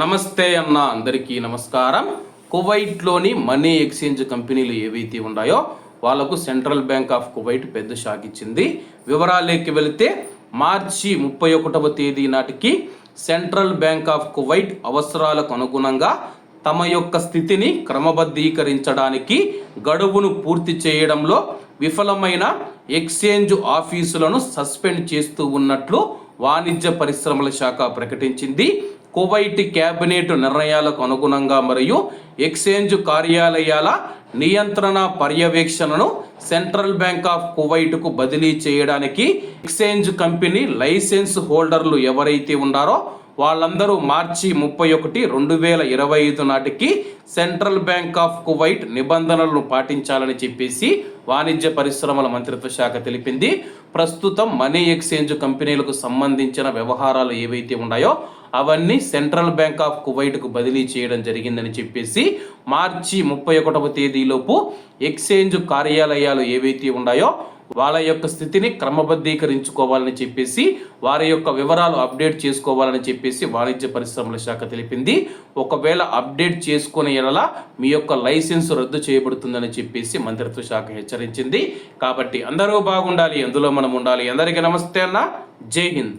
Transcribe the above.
నమస్తే అన్న అందరికీ నమస్కారం. కువైట్లోని మనీ ఎక్స్చేంజ్ కంపెనీలు ఏవైతే ఉన్నాయో వాళ్ళకు సెంట్రల్ బ్యాంక్ ఆఫ్ కువైట్ పెద్ద షాక్ ఇచ్చింది. వివరాలేకి వెళితే మార్చి ముప్పై ఒకటవ తేదీ నాటికి సెంట్రల్ బ్యాంక్ ఆఫ్ కువైట్ అవసరాలకు అనుగుణంగా తమ యొక్క స్థితిని క్రమబద్ధీకరించడానికి గడువును పూర్తి చేయడంలో విఫలమైన ఎక్స్చేంజ్ ఆఫీసులను సస్పెండ్ చేస్తూ ఉన్నట్లు వాణిజ్య పరిశ్రమల శాఖ ప్రకటించింది. కువైట్ క్యాబినెట్ నిర్ణయాలకు అనుగుణంగా మరియు ఎక్స్చేంజ్ కార్యాలయాల నియంత్రణ పర్యవేక్షణను సెంట్రల్ బ్యాంక్ ఆఫ్ కువైట్కు బదిలీ చేయడానికి ఎక్స్చేంజ్ కంపెనీ లైసెన్స్ హోల్డర్లు ఎవరైతే ఉన్నారో వాళ్ళందరూ మార్చి ముప్పై ఒకటి రెండు వేల ఇరవై ఐదు నాటికి సెంట్రల్ బ్యాంక్ ఆఫ్ కువైట్ నిబంధనలను పాటించాలని చెప్పేసి వాణిజ్య పరిశ్రమల మంత్రిత్వ శాఖ తెలిపింది. ప్రస్తుతం మనీ ఎక్స్చేంజ్ కంపెనీలకు సంబంధించిన వ్యవహారాలు ఏవైతే ఉన్నాయో అవన్నీ సెంట్రల్ బ్యాంక్ ఆఫ్ కువైట్కు బదిలీ చేయడం జరిగిందని చెప్పేసి మార్చి ముప్పై ఒకటవ తేదీలోపు ఎక్స్చేంజ్ కార్యాలయాలు ఏవైతే ఉన్నాయో వాళ్ళ యొక్క స్థితిని క్రమబద్ధీకరించుకోవాలని చెప్పేసి వారి యొక్క వివరాలు అప్డేట్ చేసుకోవాలని చెప్పేసి వాణిజ్య పరిశ్రమల శాఖ తెలిపింది. ఒకవేళ అప్డేట్ చేసుకునే ఎడల మీ యొక్క లైసెన్స్ రద్దు చేయబడుతుందని చెప్పేసి మంత్రిత్వ శాఖ హెచ్చరించింది. కాబట్టి అందరూ బాగుండాలి అందులో మనం ఉండాలి. అందరికీ నమస్తే అన్న. జై హింద్.